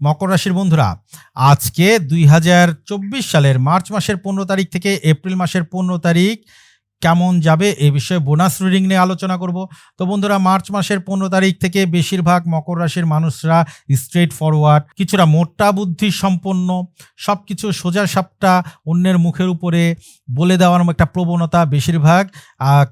মকর রাশির বন্ধুরা, আজকে দুই হাজার চব্বিশ সালের মার্চ মাসের পনেরো তারিখ থেকে এপ্রিল মাসের পনেরো তারিখ কেমন যাবে এ বিষয়ে বোনাস রিডিং নিয়ে আলোচনা করব। তো বন্ধুরা, মার্চ মাসের পনেরো তারিখ থেকে বেশিরভাগ মকর রাশির মানুষরা স্ট্রেট ফরওয়ার্ড কিছুটা মোটা বুদ্ধি সম্পন্ন সব কিছু সোজা সাপটা অন্যের মুখের উপরে বলে দেওয়ার একটা প্রবণতা বেশিরভাগ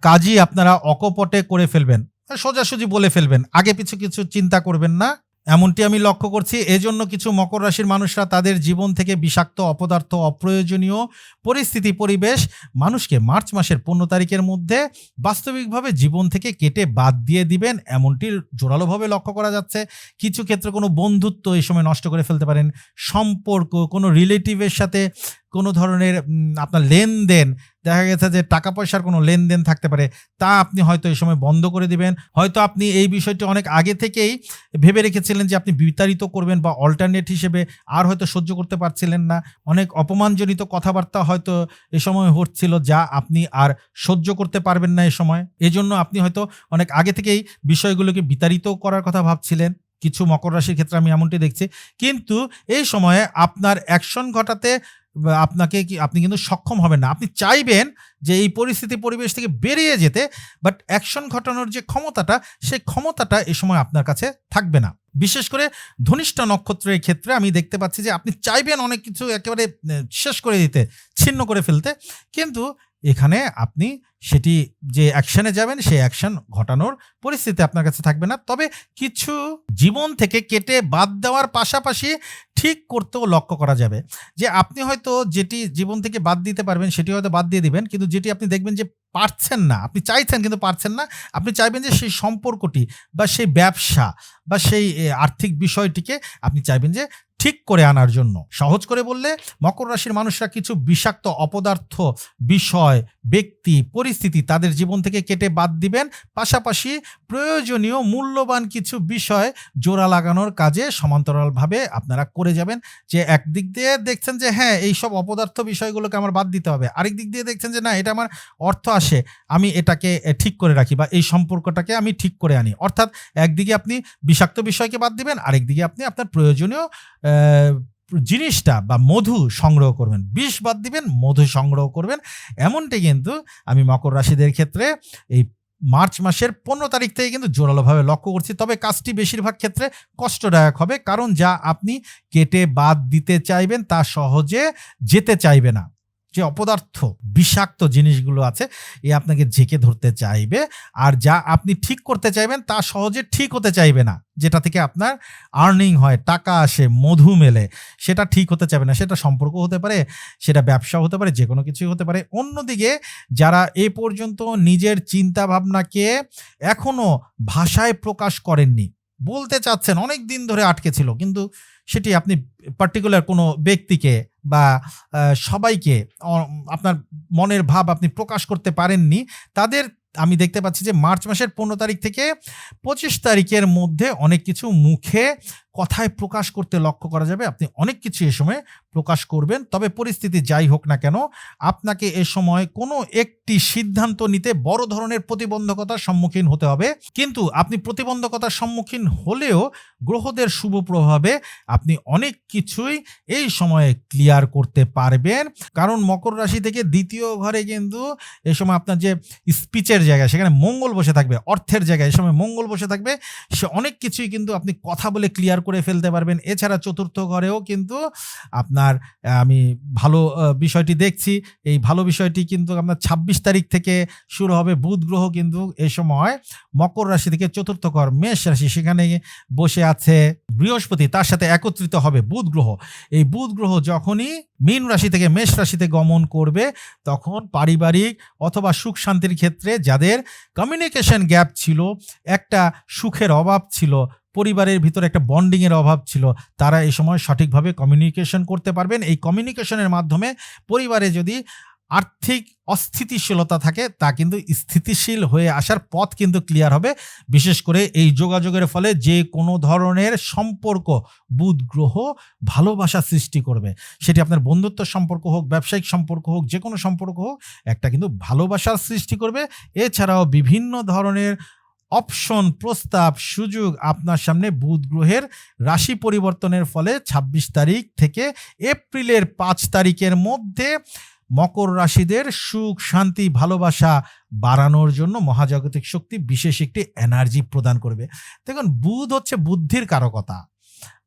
কাজই আপনারা অকপটে করে ফেলবেন, সোজাসুজি বলে ফেলবেন, আগে পিছু কিছু চিন্তা করবেন না। এমনটি আমি লক্ষ্য করছি। এজন্য কিছু মকর রাশির মানুষরা তাদের জীবন থেকে বিষাক্ত, অপদার্থ, অপ্রয়োজনীয় পরিস্থিতি, পরিবেশ মানুষকে মার্চ মাসের পনেরো তারিখের মধ্যে বাস্তবিকভাবে জীবন থেকে কেটে বাদ দিয়ে দিবেন। এমনটি জোরালোভাবে লক্ষ্য করা যাচ্ছে। কিছু ক্ষেত্রে কোনো বন্ধুত্ব এই সময় নষ্ট করে ফেলতে পারেন। সম্পর্ক, কোনো রিলেটিভের সাথে কোনো ধরনের আপনার লেনদেন, দেখা গেছে যে টাকা পয়সার কোনো লেনদেন থাকতে পারে, তা আপনি হয়তো এই সময় বন্ধ করে দিবেন। হয়তো আপনি এই বিষয়টি অনেক আগে থেকেই ভেবে রেখেছিলেন যে আপনি বিতাড়িত করবেন বা অল্টারনেট হিসেবে আর হয়তো সহ্য করতে পারছিলেন না। অনেক অপমানজনিত কথাবার্তা হয়তো এ সময় হচ্ছিল যা আপনি আর সহ্য করতে পারবেন না এ সময়। এজন্য আপনি হয়তো অনেক আগে থেকেই বিষয়গুলোকে বিতাড়িত করার কথা ভাবছিলেন। কিছু মকর রাশির ক্ষেত্রে আমি এমনটি দেখছি। কিন্তু এই সময়ে আপনার অ্যাকশন ঘটাতে আপনাকে কি, আপনি কিন্তু সক্ষম হবেন না। আপনি চাইবেন যে এই পরিস্থিতি পরিবেশ থেকে বেরিয়ে যেতে বাট অ্যাকশন ঘটানোর যে ক্ষমতাটা, সেই ক্ষমতাটা এ সময় আপনার কাছে থাকবে না। বিশেষ করে ধনিষ্ঠ নক্ষত্রের ক্ষেত্রে আমি দেখতে পাচ্ছি যে আপনি চাইবেন অনেক কিছু একেবারে শেষ করে দিতে, ছিন্ন করে ফেলতে। কিন্তু এখানে আপনি সেটি যে অ্যাকশনে যাবেন, সেই অ্যাকশন ঘটানোর পরিস্থিতি আপনার কাছে থাকবে না। তবে কিছু জীবন থেকে কেটে বাদ দেওয়ার পাশাপাশি ঠিক করতেও লক্ষ্য করা যাবে যে আপনি হয়তো যেটি জীবন থেকে বাদ দিতে পারবেন, সেটি হয়তো বাদ দিয়ে দিবেন, কিন্তু যেটি আপনি দেখবেন যে পারছেন না, আপনি চাইছেন কিন্তু পারছেন না, আপনি চাইবেন যে সেই সম্পর্কটি বা সেই ব্যবসা বা সেই আর্থিক বিষয়টিকে আপনি চাইবেন যে ঠিক করে আনার জন্য। সহজ করে বললে মকর রাশির মানুষরা কিছু বিষাক্ত অপদার্থ বিষয় ব্যক্তি, পরিস্থিতি তাদের জীবন থেকে কেটে বাদ দিবেন। পাশাপাশি প্রয়োজনীয়, মূল্যবান কিছু বিষয় জোড়া লাগানোর কাজে সমান্তরালভাবে আপনারা করে যাবেন। যে একদিক দিয়ে দেখছেন যে হ্যাঁ এই সব অপদার্থ বিষয়গুলোকে আমার বাদ দিতে হবে। আরেক দিক দিয়ে দেখছেন যে, না, এটা আমার অর্থ আসে, আমি এটাকে ঠিক করে রাখি বা এই সম্পর্কটাকে আমি ঠিক করে আনি। অর্থাৎ একদিকে আপনি বিষাক্ত বিষয়কে বাদ দিবেন আরেকদিকে আপনি আপনার প্রয়োজনীয় জিনিসটা বা মধু সংগ্রহ করবেন। বিষ বাদ দিবেন, মধু সংগ্রহ করবেন। এমনটি কিন্তু আমি মকর রাশিদের ক্ষেত্রে এই মার্চ মাসের পনেরো তারিখ থেকে কিন্তু জোরালোভাবে লক্ষ্য করছি। তবে কাজটি বেশিরভাগ ক্ষেত্রে কষ্টদায়ক হবে। কারণ যা আপনি কেটে বাদ দিতে চাইবেন তা সহজে যেতে চাইবে না। যে অপদার্থ, বিষাক্ত জিনিসগুলো আছে, এ আপনাকে ঝেঁকে ধরতে চাইবে। আর যা আপনি ঠিক করতে চাইবেন, তা সহজে ঠিক হতে চাইবে না। যেটা থেকে আপনার আর্নিং হয়, টাকা আসে, মধু মেলে, সেটা ঠিক হতে চাইবে না। সেটা সম্পর্ক হতে পারে, সেটা ব্যবসা হতে পারে যে কোনো কিছুই হতে পারে। অন্যদিকে, যারা এ পর্যন্ত নিজের চিন্তা ভাবনাকে এখনও ভাষায় প্রকাশ করেননি, বলতে চাচ্ছেন, অনেক দিন ধরে আটকে ছিল, কিন্তু সেটি আপনি পার্টিকুলার কোনো ব্যক্তিকে বা সবাইকে আপনার মনের ভাব আপনি প্রকাশ করতে পারেননি, তাদের আমি দেখতে পাচ্ছি যে মার্চ মাসের পনেরো তারিখ থেকে পঁচিশ তারিখের মধ্যে অনেক কিছু মুখে কথায় প্রকাশ করতে লক্ষ্য করা যাবে। আপনি অনেক কিছু এ সময় প্রকাশ করবেন, তবে পরিস্থিতি যাই হোক না কেন, আপনাকে এ সময় কোনো একটি সিদ্ধান্ত নিতে বড় ধরনের প্রতিবন্ধকতার সম্মুখীন হতে হবে। কিন্তু আপনি প্রতিবন্ধকতার সম্মুখীন হলেও গ্রহদের শুভ প্রভাবে আপনি অনেক কিছুই এই সময়ে ক্লিয়ার করতে পারবেন। কারণ মকর রাশি থেকে দ্বিতীয় ঘরে কিন্তু এই সময় আপনার যে স্পিচের জায়গায় সেখানে মঙ্গল বসে থাকবে, অর্থের জায়গায় এই সময় মঙ্গল বসে থাকবে। সে অনেক কিছুই কিন্তু আপনি কথা বলে ক্লিয়ার করে ফেলতে পারবেন। এছাড়া চতুর্থ ঘরেও কিন্তু আপনার আমি ভালো বিষয়টি দেখছি। এই ভালো বিষয়টি কিন্তু আপনার ছাব্বিশ তারিখ থেকে শুরু হবে। বুধ গ্রহ কিন্তু এ সময় মকর রাশি থেকে চতুর্থ ঘর, মেষ রাশি সেখানে বসে আছে বৃহস্পতি, তার সাথে একত্রিত হবে বুধ গ্রহ। এই বুধ গ্রহ যখনই মীন রাশি থেকে মেষ রাশিতে গমন করবে, তখন পারিবারিক অথবা সুখ শান্তির ক্ষেত্রে যাদের কমিউনিকেশন গ্যাপ ছিল, একটা সুখের অভাব ছিল, পরিবারের ভিতরে একটা বন্ডিংয়ের অভাব ছিল, তারা এই সময় সঠিকভাবে কমিউনিকেশন করতে পারবেন। এই কমিউনিকেশনের মাধ্যমে পরিবারে যদি আর্থিক অস্থিতিশীলতা থাকে, তা কিন্তু স্থিতিশীল হয়ে আসার পথ কিন্তু ক্লিয়ার হবে। বিশেষ করে এই যোগাযোগের ফলে যে কোনো ধরনের সম্পর্ক, বুধ গ্রহ ভালোবাসা সৃষ্টি করবে। সেটি আপনার বন্ধুত্ব সম্পর্ক হোক, ব্যবসায়িক সম্পর্ক হোক, যে কোনো সম্পর্ক হোক, একটা কিন্তু ভালোবাসার সৃষ্টি করবে। এছাড়াও বিভিন্ন ধরনের অপশন, প্রস্তাব, সুযোগ আপনার সামনে বুধ গ্রহের রাশি পরিবর্তনের ফলে ২৬ তারিখ থেকে এপ্রিলের পাঁচ তারিখের মধ্যে মকর রাশিদের সুখ, শান্তি, ভালোবাসা বাড়ানোর জন্য মহাজাগতিক শক্তি বিশেষ একটি এনার্জি প্রদান করবে। দেখুন, বুধ হচ্ছে বুদ্ধির কারকতা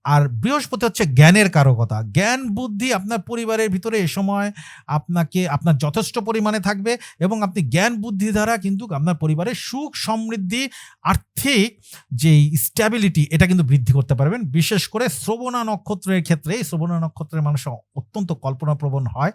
আর বৃহস্পতি হচ্ছে জ্ঞানের কারকতা। জ্ঞান, বুদ্ধি আপনার পরিবারের ভিতরে এ সময় আপনাকে, আপনার যথেষ্ট পরিমাণে থাকবে এবং আপনি জ্ঞান, বুদ্ধি দ্বারা কিন্তু আপনার পরিবারের সুখ, সমৃদ্ধি, আর্থিক যেই স্ট্যাবিলিটি এটা কিন্তু বৃদ্ধি করতে পারবেন। বিশেষ করে শ্রবণা নক্ষত্রের ক্ষেত্রে, এই শ্রবণা নক্ষত্রের মানুষ অত্যন্ত কল্পনাপ্রবণ হয়।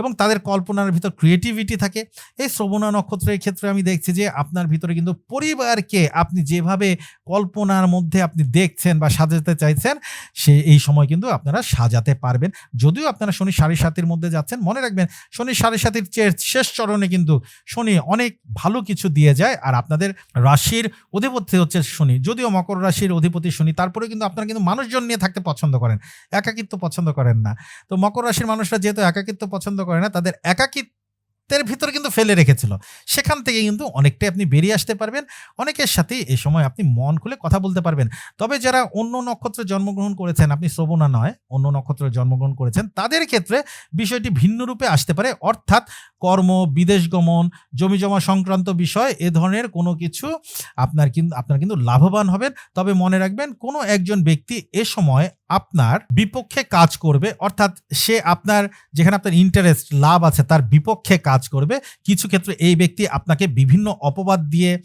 এবং তাদের কল্পনার ভিতর ক্রিয়েটিভিটি থাকে। এই শ্রবণা নক্ষত্রের ক্ষেত্রে আমি দেখছি যে আপনার ভিতরে কিন্তু পরিবারকে আপনি যেভাবে কল্পনার মধ্যে আপনি দেখছেন বা সাজাতে চাইছেন, সে এই সময় কিন্তু আপনারা সাজাতে পারবেন। যদিও আপনারা শনি সাড়ে সাতির মধ্যে যাচ্ছেন, মনে রাখবেন শনি সাড়ে সাতির শেষ চরণে কিন্তু শনি অনেক ভালো কিছু দিয়ে যায় আর আপনাদের রাশির অধিপতি হচ্ছে শনি। যদিও মকর রাশির অধিপতি শনি তারপরে কিন্তু আপনারা কিন্তু মানুষজন নিয়ে থাকতে পছন্দ করেন, একাকিত্ব পছন্দ করেন না। তো মকর রাশির মানুষরা যেহেতু একাকিত্ব পছন্দ করে না তাদের একাকিত্বের ভিতরে কিন্তু ফেলে রেখেছিল। সেখান থেকে কিন্তু অনেকটাই আপনি বেরিয়ে আসতে পারবেন। অনেকের সাথে এই সময় আপনি মন খুলে কথা বলতে পারবেন। তবে যারা অন্য নক্ষত্রে জন্মগ্রহণ করেছেন, আপনি শ্রবণা নয়, অন্য নক্ষত্রে জন্মগ্রহণ করেছেন, তাদের ক্ষেত্রে বিষয়টি ভিন্ন রূপে আসতে পারে। অর্থাৎ কর্ম, বিদেশ গমন, জমি জমা সংক্রান্ত বিষয়, এ ধরনের কোনো কিছু আপনার কিন্তু আপনার কিন্তু লাভবান হবেন। তবে মনে রাখবেন, কোনো একজন ব্যক্তি এ সময় আপনার বিপক্ষে কাজ করবে। অর্থাৎ সে আপনার, যেখানে আপনার ইন্টারেস্ট লাভ আছে, তার বিপক্ষে কাজ করবে। কিছু ক্ষেত্রে এই ব্যক্তি আপনাকে বিভিন্ন অপবাদ দিয়ে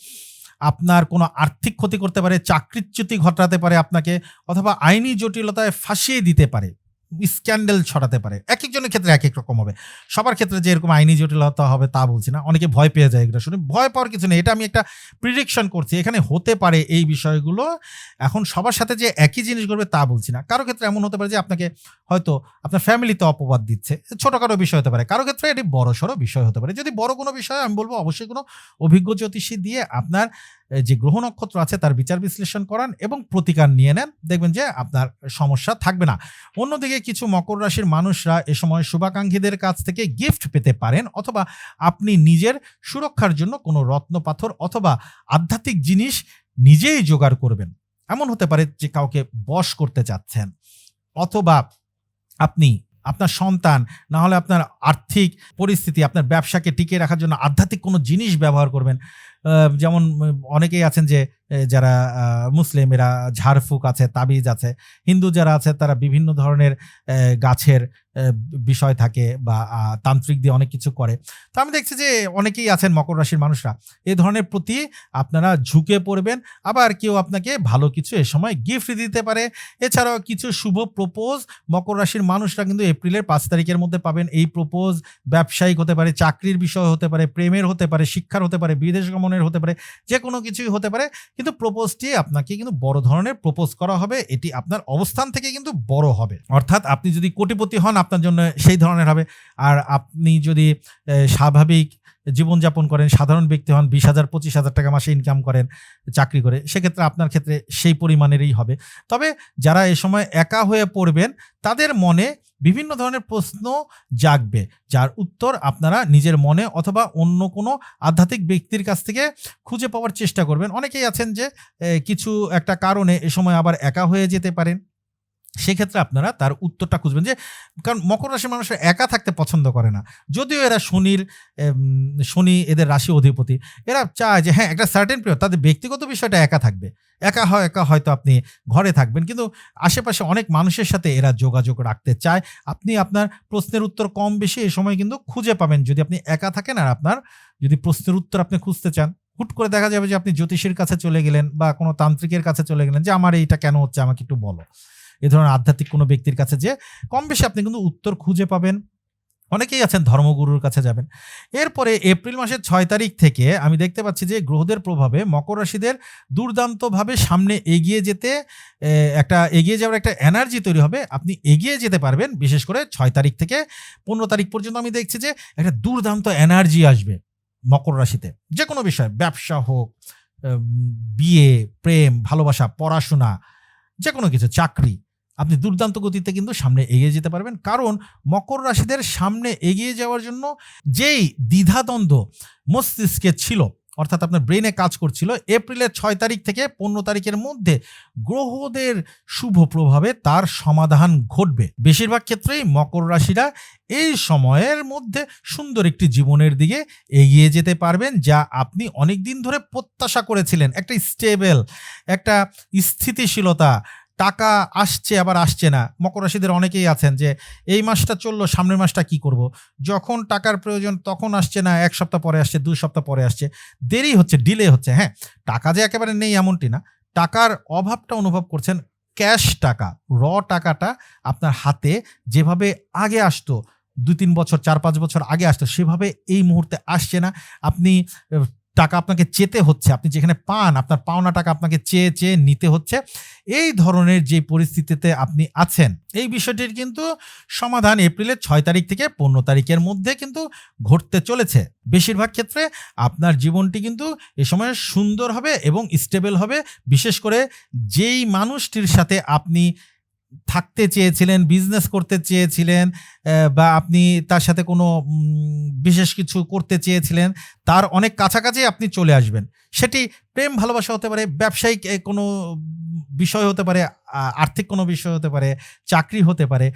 আপনার কোনো আর্থিক ক্ষতি করতে পারে, চাকরিচ্যুতি ঘটাতে পারে আপনাকে, অথবা আইনি জটিলতায় ফাঁসিয়ে দিতে পারে। স্ক্যান্ডেল ছড়াতে পারে। এক একজনের ক্ষেত্রে এক এক রকম হবে। সবার ক্ষেত্রে যে এরকম আইনি জটিলতা হবে তা বলছি না। অনেকে ভয় পেয়ে যায় এগুলো শুনে। ভয় পাওয়ার কিছু নেই। এটা আমি একটা প্রিডিকশন করছি। এখানে হতে পারে এই বিষয়গুলো। এখন সবার সাথে যে একই জিনিস করবে তা বলছি না। কারও ক্ষেত্রে এমন হতে পারে যে আপনাকে হয়তো আপনার ফ্যামিলিতে অপবাদ দিচ্ছে। ছোটোখাটো বিষয় হতে পারে। কারও ক্ষেত্রে এটি বড় সড়ো বিষয় হতে পারে। যদি বড় কোনো বিষয়, আমি বলব অবশ্যই কোনো অভিজ্ঞ জ্যোতিষী দিয়ে আপনার যে গ্রহ নক্ষত্র আছে তার বিচার বিশ্লেষণ করান এবং প্রতিকার নিয়ে নেন। দেখবেন যে আপনার সমস্যা থাকবে না। অন্যদিকে কিছু মকর রাশির মানুষরা এ সময় শুভাকাঙ্ক্ষীদের কাছ থেকে গিফট পেতে পারেন অথবা আপনি নিজের সুরক্ষার জন্য কোনো রত্ন, পাথর অথবা আধ্যাত্মিক জিনিস নিজেই জোগাড় করবেন। এমন হতে পারে যে কাউকে বশ করতে চাচ্ছেন অথবা আপনি আপনার সন্তান, না হলে আপনার আর্থিক পরিস্থিতি, আপনার ব্যবসাকে টিকিয়ে রাখার জন্য আধ্যাত্মিক কোনো জিনিস ব্যবহার করবেন। যেমন অনেকেই আছেন যে যারা মুসলিম, এরা ঝাড়ফুঁক আছে, তাবিজ আছে। হিন্দু যারা আছে, তারা বিভিন্ন ধরনের গাছের বিষয় থাকে বা তান্ত্রিক দিয়ে অনেক কিছু করে। তো আমি দেখছি যে, অনেকেই আছেন মকর রাশির মানুষরা, এ ধরনের প্রতি আপনারা ঝুঁকে পড়বেন। আবার কেউ আপনাকে ভালো কিছু এ সময় গিফট দিতে পারে। এছাড়াও কিছু শুভ প্রপোজ মকর রাশির মানুষরা কিন্তু এপ্রিলের পাঁচ তারিখের মধ্যে পাবেন। এই প্রপোজ ব্যবসায়িক হতে পারে, চাকরির বিষয় হতে পারে, প্রেমের হতে পারে, শিক্ষার হতে পারে, বিদেশ গমনের হতে পারে যে কোনো কিছুই হতে পারে। কিন্তু প্রপোজটি আপনাকে কিন্তু বড় ধরনের প্রপোজ করা হবে, এটি আপনার অবস্থান থেকে কিন্তু বড় হবে। অর্থাৎ আপনি যদি কোটিপতি হন, আপনার জন্য সেই ধরনের হবে। আর আপনি যদি স্বাভাবিক জীবনযাপন করেন, সাধারণ ব্যক্তি হন, বিশ হাজার, পঁচিশ হাজার টাকা মাসে ইনকাম করেন, চাকরি করে। সেক্ষেত্রে আপনার ক্ষেত্রে সেই পরিমাণেরই হবে। তবে যারা এ সময় একা হয়ে পড়বেন, তাদের মনে বিভিন্ন ধরনের প্রশ্ন জাগবে, যার উত্তর আপনারা নিজের মনে অথবা অন্য কোনো আধ্যাত্মিক ব্যক্তির কাছ থেকে খুঁজে পাওয়ার চেষ্টা করবেন। অনেকেই আছেন যে কিছু একটা কারণে এ সময় আবার একা হয়ে যেতে পারেন। সেক্ষেত্রে আপনারা তার উত্তরটা খুঁজবেন যে, কারণ মকর রাশির মানুষরা একা থাকতে পছন্দ করে না। যদিও এরা শনির শনি এদের রাশি অধিপতি, এরা চায় যে হ্যাঁ একটা সার্টেন পিরিয়ড তাদের ব্যক্তিগত বিষয়টা একা থাকবে। একা হয়, একা হয়তো আপনি ঘরে থাকবেন, কিন্তু আশেপাশে অনেক মানুষের সাথে এরা যোগাযোগ রাখতে চায়। আপনি আপনার প্রশ্নের উত্তর কম বেশি এই সময় কিন্তু খুঁজে পাবেন। যদি আপনি একা থাকেন আর আপনার যদি প্রশ্নের উত্তর আপনি খুঁজতে চান, হুট করে দেখা যাবে যে আপনি জ্যোতিষীর কাছে চলে গেলেন বা কোনো তান্ত্রিকের কাছে চলে গেলেন যে, আমার এইটা কেন হচ্ছে? আমাকে একটু বলো। এ ধরনের আধ্যাত্মিক কোনো ব্যক্তির কাছে যে কম বেশি আপনি কিন্তু উত্তর খুঁজে পাবেন। অনেকেই আছেন ধর্মগুরুর কাছে যাবেন। এরপরে এপ্রিল মাসের ছয় তারিখ থেকে আমি দেখতে পাচ্ছি যে গ্রহদের প্রভাবে মকর রাশিদের দুর্দান্তভাবে সামনে এগিয়ে যেতে একটা এগিয়ে যাওয়ার একটা এনার্জি তৈরি হবে। আপনি এগিয়ে যেতে পারবেন, বিশেষ করে ছয় তারিখ থেকে পনেরো তারিখ পর্যন্ত আমি দেখছি যে একটা দুর্দান্ত এনার্জি আসবে মকর রাশিতে। যে কোনো বিষয়, ব্যবসা হোক বিয়ে, প্রেম, ভালোবাসা, পড়াশোনা যে কোনো কিছু, চাকরি আপনি দুর্দান্ত গতিতে কিন্তু সামনে এগিয়ে যেতে পারবেন। কারণ মকর রাশিদের সামনে এগিয়ে যাওয়ার জন্য যেই দ্বিধাদ্বন্দ্ব মস্তিষ্কে ছিল, অর্থাৎ আপনার ব্রেনে কাজ করছিল, এপ্রিলের ছয় তারিখ থেকে পনেরো তারিখের মধ্যে গ্রহদের শুভ প্রভাবে তার সমাধান ঘটবে। বেশিরভাগ ক্ষেত্রেই মকর রাশিরা এই সময়ের মধ্যে সুন্দর একটি জীবনের দিকে এগিয়ে যেতে পারবেন, যা আপনি অনেক দিন ধরে প্রত্যাশা করেছিলেন। একটা স্টেবল একটা স্থিতিশীলতা টাকা আসছে, আবার আসছে না। মকর রাশিদের অনেকেই আছেন যে, এই মাসটা চলল, সামনের মাসটা কি করব। যখন টাকার প্রয়োজন তখন আসছে না, এক সপ্তাহ পরে আসছে, দুই সপ্তাহ পরে আসছে। দেরি হচ্ছে ডিলে হচ্ছে হ্যাঁ। টাকা যে একেবারে নেই এমনটি না। টাকার অভাবটা অনুভব করছেন ক্যাশ টাকা র টাকাটা আপনার হাতে যেভাবে আগে আসতো দু তিন বছর, চার পাঁচ বছর আগে আসতো, সেভাবে এই মুহূর্তে আসছে না। আপনি টাকা আপনাকে চেতে হচ্ছে, আপনি যেখানে পান, আপনার পাওনা টাকা আপনাকে চেয়ে চেয়ে নিতে হচ্ছে, এই ধরনের যে পরিস্থিতিতে আপনি আছেন, এই বিষয়টির কিন্তু সমাধান এপ্রিলের ছয় তারিখ থেকে পনেরো তারিখের মধ্যে কিন্তু ঘটতে চলেছে। বেশিরভাগ ক্ষেত্রে আপনার জীবনটি কিন্তু এ সময় সুন্দর হবে এবং স্টেবল হবে, বিশেষ করে যেই মানুষটির সাথে আপনি থাকতে চেয়েছিলেন বিজনেস করতে চেয়েছিলেন বা আপনি তার সাথে কোনো বিশেষ কিছু করতে চেয়েছিলেন, তার অনেক কাছাকাছি আপনি চলে আসবেন। সেটি প্রেম ভালোবাসা হতে পারে, ব্যবসায়িক কোনো বিষয় হতে পারে আর্থিক কোনো বিষয় হতে পারে, চাকরি হতে পারে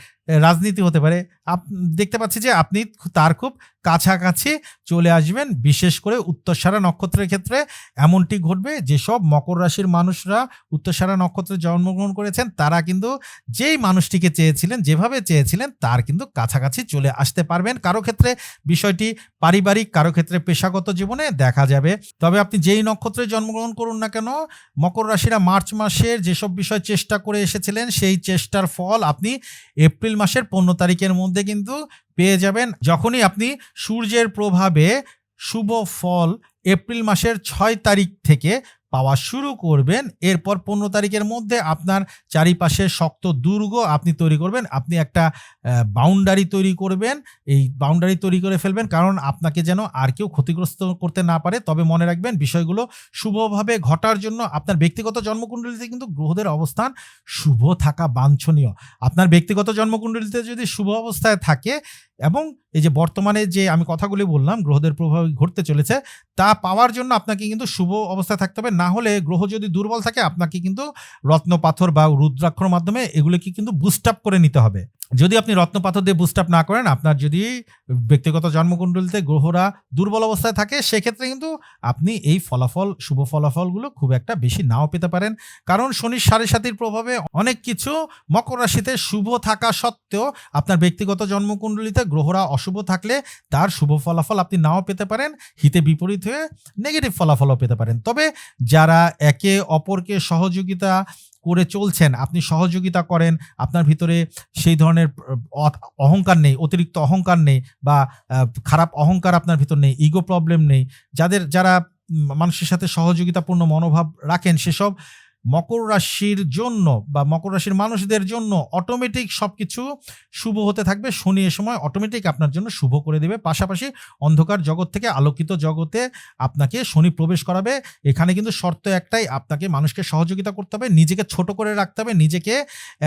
রাজনীতি হতে পারে। আপ, দেখতে পাচ্ছি যে আপনি তার খুব কাছাকাছি চলে আসবেন, বিশেষ করে উত্তরসারা নক্ষত্রের ক্ষেত্রে। এমনটি ঘটবে যেসব মকর রাশির মানুষরা উত্তরসারা নক্ষত্রে জন্মগ্রহণ করেছেন, তারা কিন্তু যেই মানুষটিকে চেয়েছিলেন, যেভাবে চেয়েছিলেন, তার কিন্তু কাছাকাছি চলে আসতে পারবেন। কারও ক্ষেত্রে বিষয়টি পারিবারিক, কারও ক্ষেত্রে পেশাগত জীবনে দেখা যাবে। তবে আপনি যেই নক্ষত্রে জন্মগ্রহণ করুন না কেন, মকর রাশিরা মার্চ মাসের যেসব বিষয় চেষ্টা করে এসেছিলেন, সেই চেষ্টার ফল আপনি এপ্রিল মাসের পনেরো তারিখের মধ্যে কিন্তু পেয়ে যাবেন। যখনই আপনি সূর্যের প্রভাবে শুভ ফল এপ্রিল মাসের ছয় তারিখ থেকে পাওয়া শুরু করবেন। এরপর পনেরো তারিখের মধ্যে আপনার চারিপাশে শক্ত দুর্গ আপনি তৈরি করবেন। আপনি একটা বাউন্ডারি তৈরি করবেন। এই বাউন্ডারি তৈরি করে ফেলবেন কারণ আপনাকে যেন আর কেউ ক্ষতিগ্রস্ত করতে না পারে। তবে মনে রাখবেন বিষয়গুলো শুভভাবে ঘটার জন্য আপনার ব্যক্তিগত জন্মকুণ্ডলিতে কিন্তু গ্রহদের অবস্থান শুভ থাকা বাঞ্ছনীয়। আপনার ব্যক্তিগত জন্মকুণ্ডলিতে যদি শুভ অবস্থায় থাকে এবং এই যে বর্তমানে যে আমি কথাগুলি বললাম, গ্রহদের প্রভাব ঘটতে চলেছে, তা পাওয়ার জন্য আপনাকে কিন্তু শুভ অবস্থায় থাকতে হবে। না হলে গ্রহ যদি দুর্বল থাকে, আপনাকে কিন্তু রত্ন পাথর বা রুদ্রাক্ষর মাধ্যমে এগুলোকে কিন্তু বুস্ট আপ করে নিতে হবে। যদি আপনি রত্ন পাথর দিয়ে বুস্ট আপ না করেন, আপনার যদি ব্যক্তিগত জন্মকুণ্ডলিতে গ্রহরা দুর্বল অবস্থায় থাকে, সেক্ষেত্রে কিন্তু আপনি এই ফলাফল, শুভ ফলাফলগুলো খুব একটা বেশি নাও পেতে পারেন। কারণ শনির সাড়ে সাতির প্রভাবে অনেক কিছু মকর রাশিতে শুভ থাকা সত্ত্বেও আপনার ব্যক্তিগত জন্মকুণ্ডলিতে গ্রহরা অশুভ থাকলে তার শুভ ফলাফল আপনি নাও পেতে পারেন, হিতে বিপরীত হয়ে নেগেটিভ ফলাফলও পেতে পারেন। তবে যারা একে অপরকে সহযোগিতা করে চলছেন, আপনি সহযোগিতা করেন, আপনার ভিতরে সেই ধরনের অহংকার নেই, অতিরিক্ত অহংকার নেই বা খারাপ অহংকার আপনার ভিতর নেই ইগো প্রবলেম নেই। যাদের, যারা মানুষের সাথে সহযোগিতাপূর্ণ মনোভাব রাখেন, সেসব মকর রাশির জন্য বা মকর রাশির মানুষদের জন্য অটোমেটিক সব কিছু শুভ হতে থাকবে। শনি এ সময় অটোমেটিক আপনার জন্য শুভ করে দেবে। পাশাপাশি অন্ধকার জগৎ থেকে আলোকিত জগতে আপনাকে শনি প্রবেশ করাবে। এখানে কিন্তু শর্ত একটাই, আপনাকে মানুষকে সহযোগিতা করতে হবে, নিজেকে ছোট করে রাখতে হবে, নিজেকে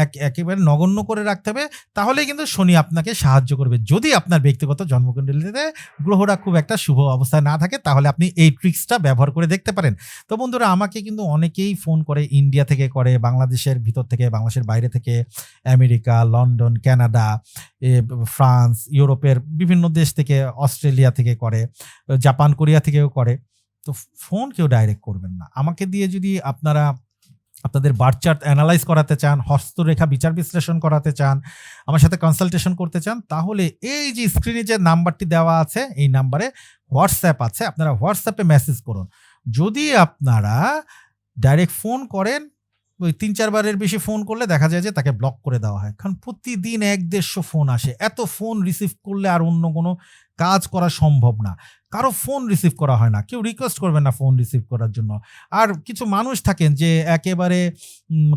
এক একেবারে নগণ্য করে রাখতে হবে। তাহলেই কিন্তু শনি আপনাকে সাহায্য করবে। যদি আপনার ব্যক্তিগত জন্মকুণ্ডলিতে গ্রহরা খুব একটা শুভ অবস্থায় না থাকে, তাহলে আপনি এই ট্রিক্সটা ব্যবহার করে দেখতে পারেন। তো বন্ধুরা, আমাকে কিন্তু অনেকেই ফোন করে ইন্ডিয়া থেকে করে, বাংলাদেশের ভিতর থেকে, বাংলাদেশের বাইরে থেকে, আমেরিকা, লন্ডন, কানাডা ফ্রান্স, ইউরোপের বিভিন্ন দেশ থেকে, অস্ট্রেলিয়া থেকে করে, জাপান, কোরিয়া থেকেও করে। তো ফোন কেউ ডাইরেক্ট করবেন না। আমাকে দিয়ে যদি আপনারা আপনাদের বার্থ চার্ট অ্যানালাইজ করাতে চান, হস্তরেখা বিচার বিশ্লেষণ করাতে চান, আমার সাথে কনসালটেশন করতে চান, তাহলে এই যে স্ক্রিনে যে নাম্বারটি দেওয়া আছে, এই নাম্বারে হোয়াটসঅ্যাপ আছে। আপনারা হোয়াটসঅ্যাপে মেসেজ করুন। যদি আপনারা ডাইরেক্ট ফোন করেন, ওই তিন চারবারের বেশি ফোন করলে দেখা যায় যে তাকে ব্লক করে দেওয়া হয়। কারণ প্রতিদিন এক দেড়শো ফোন আসে। এত ফোন রিসিভ করলে আর অন্য কোনো কাজ করা সম্ভব না। কারও ফোন রিসিভ করা হয় না। কেউ রিকোয়েস্ট করবেন না ফোন রিসিভ করার জন্য। আর কিছু মানুষ থাকেন যে একেবারে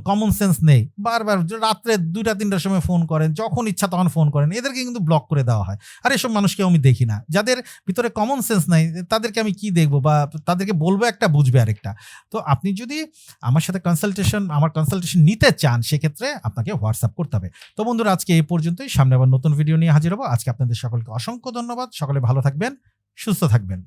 কমন সেন্স নেই। বারবার রাত্রে দুইটা, তিনটার সময় ফোন করেন, যখন ইচ্ছা তখন ফোন করেন। এদেরকে কিন্তু ব্লক করে দেওয়া হয়। আর এসব মানুষকে আমি দেখি না। যাদের ভিতরে কমন সেন্স নাই, তাদেরকে আমি কি দেখব বা তাদেরকে বলব একটা, বুঝবে আরেকটা। তো আপনি যদি আমার সাথে কনসালটেশন আমার কনসালটেশন নিতে চান, সেক্ষেত্রে আপনাকে হোয়াটসঅ্যাপ করতে হবে। তো বন্ধুরা, আজকে এই পর্যন্তই। সামনে আবার নতুন ভিডিও নিয়ে হাজির হব। আজকে আপনাদের সকলকে অসংখ্য ধন্যবাদ। সকলে ভালো থাকবেন। সুস্থ থাকবেন।